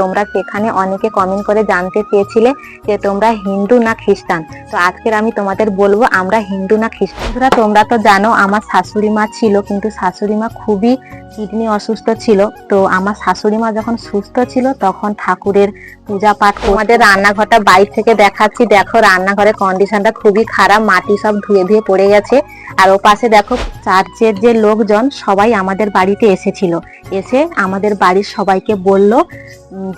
তোমরা সেখানে অনেকে কমেন্ট করে জানতে চেয়েছিলে যে তোমরা হিন্দু না খ্রিস্টান। তো আজকের আমি তোমাদের বলব আমরা হিন্দু না খ্রিস্টান। বন্ধুরা, তোমরা তো জানো আমার শাশুড়ি মা ছিল কিন্তু শাশুড়ি মা খুবই কিডনি অসুস্থ ছিল। তো আমার শাশুড়ি মা যখন সুস্থ ছিল তখন ঠাকুরের পূজা পাঠ তোমাদের রান্নাঘরটা বাইরে থেকে দেখাচ্ছি। দেখো রান্নাঘরের কন্ডিশনটা খুবই খারাপ মাটি সব ধুয়ে ধুয়ে পড়ে গেছে। আর ও পাশে দেখো চার্চের যে লোকজন সবাই আমাদের বাড়িতে এসেছিল। এসে আমাদের বাড়ির সবাইকে বলল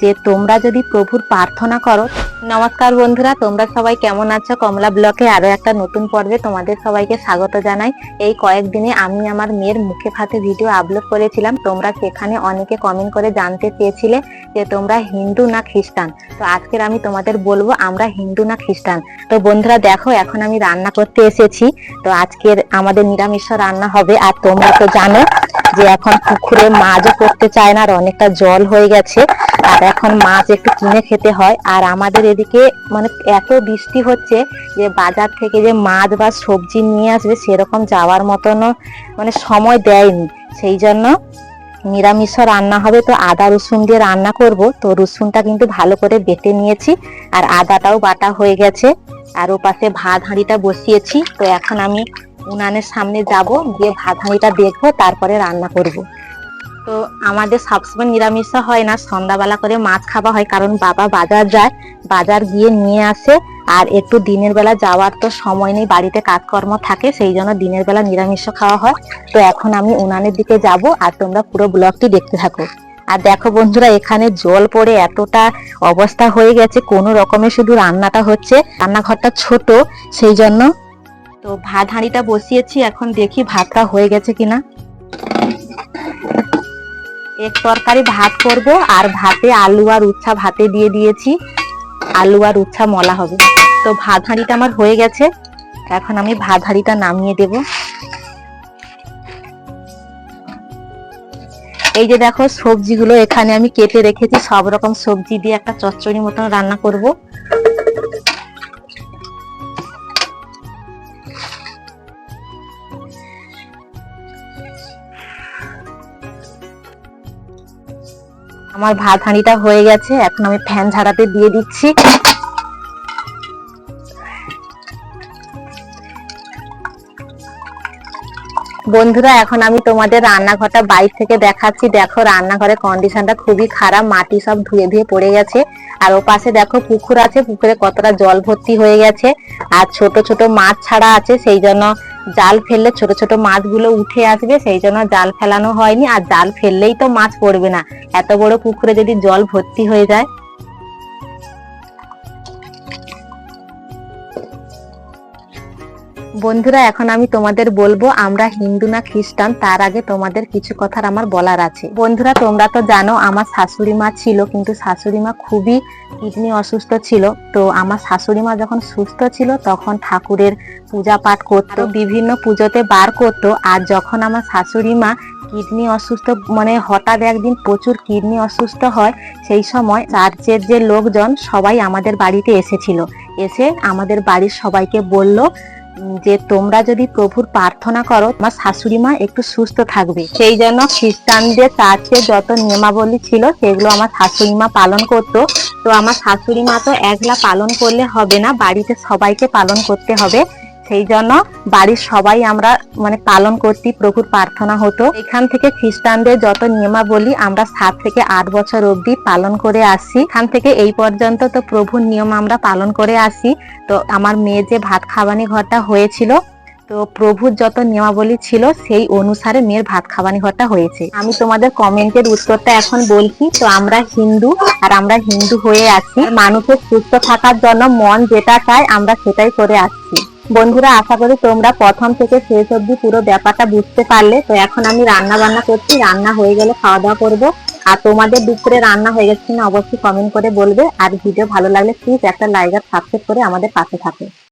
যে তোমরা যদি প্রভুর প্রার্থনা করো, নমস্কার বন্ধুরা, তোমরা সবাই কেমন আছো? কমলা ব্লকে আরও একটা নতুন পর্বে তোমাদের সবাইকে স্বাগত জানাই। এই কয়েকদিনে আমি আমার মেয়ের মুখে ফাতে ভিডিও আপলোড করেছিলাম। তোমরা সেখানে অনেকে কমেন্ট করে জানতে চেয়েছিলে যে তোমরা হিন্দু না খ্রিস্টান? তো আজকের আমি তোমাদের বলব, আমরা হিন্দু না খ্রিস্টান? তো বন্ধুরা দেখো, এখন আমি রান্না করতে এসেছি। তো আজকের আমাদের নিরামিষ রান্না হবে, আর তোমরা তো জানো যে এখন পুকুরে মাছও করতে চায় না আর অনেকটা জল হয়ে গেছে। আর এখন মাছ একটু কিনে খেতে হয়। আর আমাদের এদিকে মানে এত বৃষ্টি হচ্ছে যে বাজার থেকে যে মাছ বা সবজি নিয়ে আসবে সেরকম যাওয়ার মতনও মানে সময় দেয়নি। সেই জন্য নিরামিষ রান্না হবে। তো আদা, রসুন দিয়ে রান্না করব। তো রসুনটা কিন্তু ভালো করে বেটে নিয়েছি। আর আদাটাও বাটা হয়ে গেছে। আর ও পাশে ভাত, হাঁড়িটা বসিয়েছি। তো এখন আমি উনানের সামনে যাব, গিয়ে ভাত হাঁড়িটা দেখব, তারপরে রান্না করব। তো আমাদের সবসময় নিরামিষ হয় না, সন্ধ্যাবেলা করে মাছ খাওয়া হয়, কারণ বাবা বাজার যায়, বাজার গিয়ে নিয়ে আসে, আর একটু দিনের বেলা যাওয়ার তো সময় নেই, বাড়িতে কাজকর্ম থাকে, সেই জন্য দিনের বেলা নিরামিষ খাওয়া হয়। তো এখন আমি উনানের দিকে যাব, আর তোমরা পুরো ব্লগটি দেখতে থাকো। আর দেখো বন্ধুরা, এখানে জল পড়ে, এতটা অবস্থা হয়ে গেছে, কোনো রকমে শুধু রান্নাটা হচ্ছে। রান্নাঘরটা ছোট, সেই জন্য তো ভাত হাঁড়িটা বসিয়েছি, এখন দেখি ভাতটা হয়ে গেছে কিনা। এক তরকারি ভাত করব, আর ভাতে আলু আর উচ্ছা ভাতে দিয়ে দিয়েছি। আলু আর উচ্ছা মলা হবে। তো ভাত হাঁড়িটা আমার হয়ে গেছে, এখন আমি ভাত হাঁড়িটা নামিয়ে দেব। এই যে দেখো সবজিগুলো এখানে আমি কেটে রেখেছি, সব রকম সবজি দিয়ে একটা চচ্চড়ি মতন রান্না করব। আমার ভাত হাঁড়িটা হয়ে গেছে, এখন আমি ফ্যান ঝাড়াতে দিয়ে দিচ্ছি। বন্ধুরা, এখন আমি তোমাদের রান্নাঘরটা বাইরে থেকে দেখাচ্ছি। দেখো, রান্নাঘরের কন্ডিশনটা খুবই খারাপ, মাটি সব ধুয়ে ধুয়ে পড়ে গেছে। আর ও পাশে দেখো, পুকুর আছে, পুকুরে কতটা জল ভর্তি হয়ে গেছে। আর ছোট ছোট মাছ ছাড়া আছে, সেই জন্য জাল ফেললে ছোট ছোট মাছগুলো উঠে আসবে, সেই জন্য জাল ফেলানো হয়নি। আর জাল ফেললেই তো মাছ পড়বে না। এত বড় পুকুরে যদি জল ভর্তি হয়ে যায় বন্ধুরা, এখন আমি তোমাদের বলব, আমরা হিন্দু না খ্রিস্টান, তার আগে তোমাদের কিছু কথার আমার বলার আছে। বন্ধুরা, তোমরা তো জানো, আমার শাশুড়ি মা ছিল, কিন্তু শাশুড়ি মা খুবই কিডনি অসুস্থ ছিল। তো আমার শাশুড়ি মা যখন সুস্থ ছিল, তখন ঠাকুরের পূজা পাঠ করতো, বিভিন্ন পুজোতে বার করতো। আর যখন আমার শাশুড়ি মা কিডনি অসুস্থ মানে হঠাৎ একদিন প্রচুর কিডনি অসুস্থ হয়, সেই সময় চার্চের যে লোকজন সবাই আমাদের বাড়িতে এসেছিল। এসে আমাদের বাড়ির সবাইকে বলল যে তোমরা যদি প্রভুর প্রার্থনা করো, তোমার শাশুড়ি মা একটু সুস্থ থাকবে। সেই জন্য খ্রিস্টানদের চার্চে যত নিয়মাবলী ছিল, সেগুলো আমার শাশুড়ি মা পালন করতো। তো আমার শাশুড়ি মা তো একলা পালন করলে হবে না, বাড়িতে সবাইকে পালন করতে হবে। সেই জন্য বাড়ির সবাই আমরা মানে পালন করতে, প্রভুর প্রার্থনা হতো। এখান থেকে খ্রিস্টানদের যত নিয়মাবলী আমরা সাত থেকে আট বছর অবধি পালন করে আসি। এখান থেকে এই পর্যন্ত তো প্রভুর নিয়ম আমরা পালন করে আসি। তো আমার মেয়ে যে ভাত খাওয়ানি ঘরটা হয়েছিল, তো প্রভুর যত নিয়মাবলী ছিল, সেই অনুসারে মেয়ের ভাত খাওয়ানি ঘরটা হয়েছে। আমি তোমাদের কমেন্টের উত্তরটা এখন বলছি, তো আমরা হিন্দু আর আমরা হিন্দু হয়ে আছি। মানুষের সুস্থ থাকার জন্য মন যেটা চায়, আমরা সেটাই করে আসছি। বন্ধুরা, আশা করি তোমরা প্রথম থেকে শেষ অবধি পুরো ব্যাপারটা বুঝতে পারলে। তো এখন আমি রান্না বান্না করছি, রান্না হয়ে গেলে খাওয়া দাওয়া করব। আর তোমাদের দুপুরে রান্না হয়ে গেছে না অবশ্যই কমেন্ট করে বলবে। আর ভিডিও ভালো লাগলে প্লিজ একটা লাইক আর সাবস্ক্রাইব করে আমাদের পাশে থাকো।